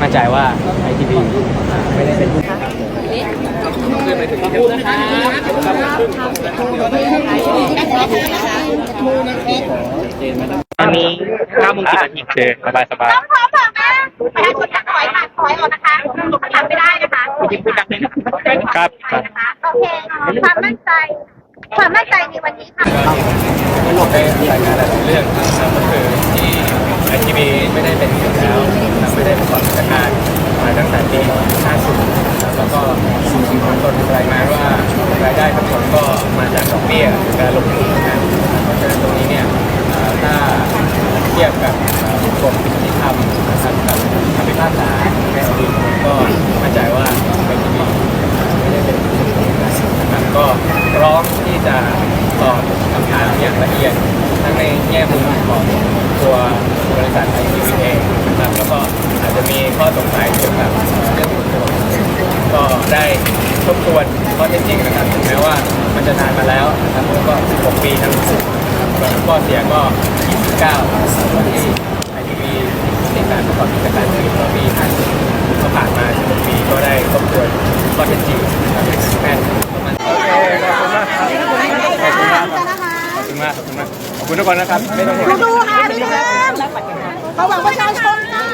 มั่นใจว่าไอทีวีไม่ได้เป็นอันนี้9โมง10นาทีโอเคสบายสบาย ประชาชนจะถอยค่ะถอยออกนะคะทำไม่ได้นะคะพูดดังเลยนะครับนะคะโอเคความมั่นใจ ความมั่นใจในวันนี้ค่ะทั้งหมดเป็นรายงานหลายๆเรื่องนะครับก็คือที่ไอทีวีไม่ได้เป็นอยู่แล้วนะครับไม่ได้ประกอบกิจการมาตั้งแต่ปี50นะครับแล้วก็มีคนตนรายงานว่า กับเอ่อกรมที่ทำนะครับกับคำพิพากษาในอดีผมก็มั่นใจว่าไอทีวีไม่ได้เป็นอยู่แล้วนะครับก็พร้อมที่จะตอบคำถามอย่างละเอียดทั้งในแง่มุมของตัวบริษัทไอทีวีเองนะครับแล้วก็อาจจะมีข้อสงสัยเกี่ยวกับเรื่องส่วนตัวก็ได้ทบทวนข้อเท็จจริงนะครับถึงแม้ว่ามันจะนานมาแล้วนะครับแล้วก็ 16 ปีทั้งคู่ส่วนข้อเสียก็ 29วันที่ มากขอบคุณมากขอบคุณทุกคนนะครับไม่ต้องห่วง ดูค่ะพี่เดิมเขาหวังประชาชนค่ะ